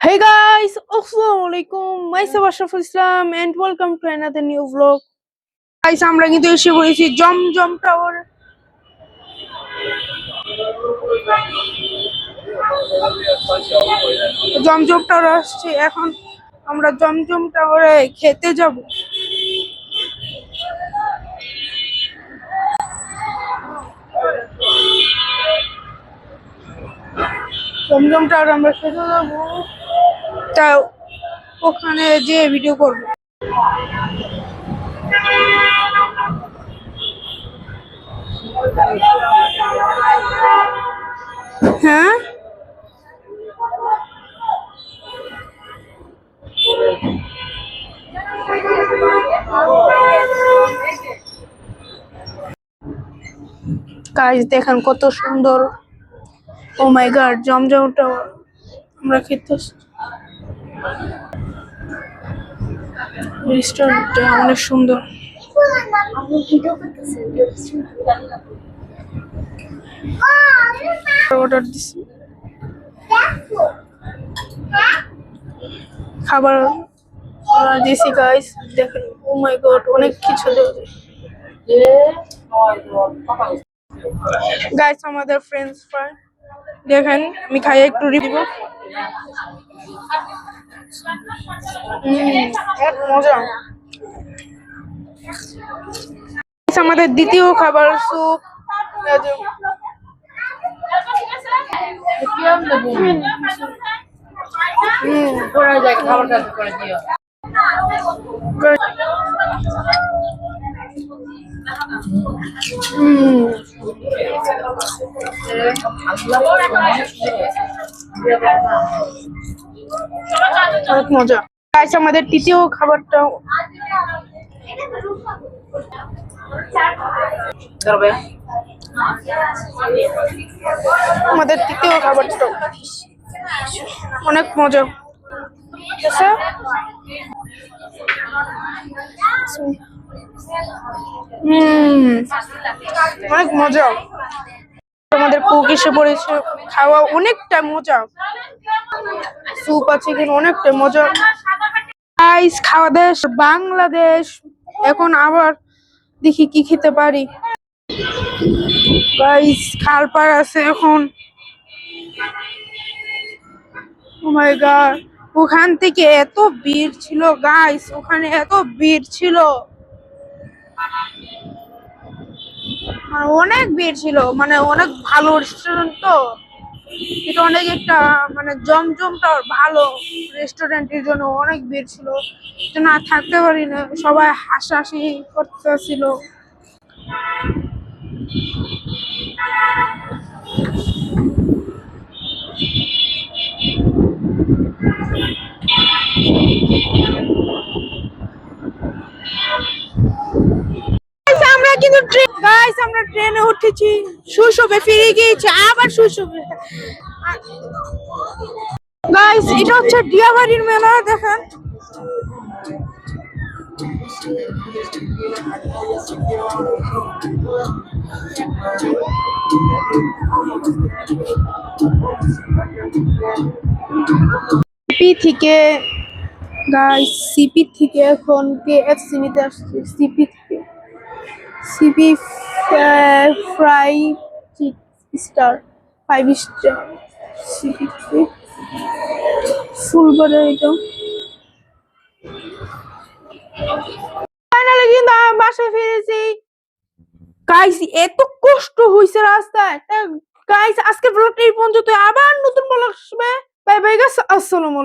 Hey guys, Assalamu alaikum. Myself Ashraful Islam and welcome to another new vlog. Guys, আমরা কিন্তু এসে পড়েছি জমজম tower জমজম tower আসছে এখন আমরা জমজম টাওয়ারে খেতে যাব জমজম টাওয়ার আমরা খেতে যাব তা ওখানে যে ভিডিও করব। হ্যাঁ? কাজ দেখেন কত সুন্দর। Oh my god Zamzam tower. আমরা খেতে। রেস্টুরেন্টটা অনেক সুন্দর। অর্ডার দিছি। খাবার অর্ডার দিছি গাইস দেখেন ও মাই গড অনেক কিছু গাইস আমাদের ফ্রেন্ডস ফ্রাই দেখেন, আমি খাই একটু রিভিউ মজা। আমাদের দ্বিতীয় খাবার স্যুপ হুম। অনেক মজা। গাইস আমাদের তৃতীয় খাবারটা আমাদের তৃতীয় খাবারটা। অনেক মজা। ঠিক অনেক মজা। আমাদের কুক এসে পড়েছে। খাওয়া অনেকটা মজা। স্যুপ আছে কিন্তু অনেকটা মজা। গাইস খাওয়া দেশ, বাংলাদেশ। এখন আবার দেখি কি খেতে পারি। গাইস খাল পার আছে এখন। গড ওখান থেকে এত ভিড় ছিল গাইস ওখানে এত ভিড় ছিল। মানে অনেক ভিড় ছিল মানে অনেক ভালো রেস্টুরেন্ট তো। এটা অনেক একটা মানে জমজমটা ভালো রেস্টুরেন্টের জন্য অনেক ভিড় ছিল। তো না থাকতে পারি না, সবাই হাসাহাসি করতেছিল। কিন্তু ট্রেন গাইস আমরা ট্রেনে উঠেছি। শৈশবে ফিরে গিয়েছি, আবার শৈশবে গাইস এটা হচ্ছে ডিয়াবাড়ির মেলা, দেখেন। সিপি থেকে গাইস সিপি থেকে এখন কে এফসি নিতে আসছে। CP CP fry star five star থেকে ফুল কিন্তু বাসায় ফিরেছি। এত কষ্ট হয়েছে রাস্তায়। আজকের আবার নতুন আসসালামু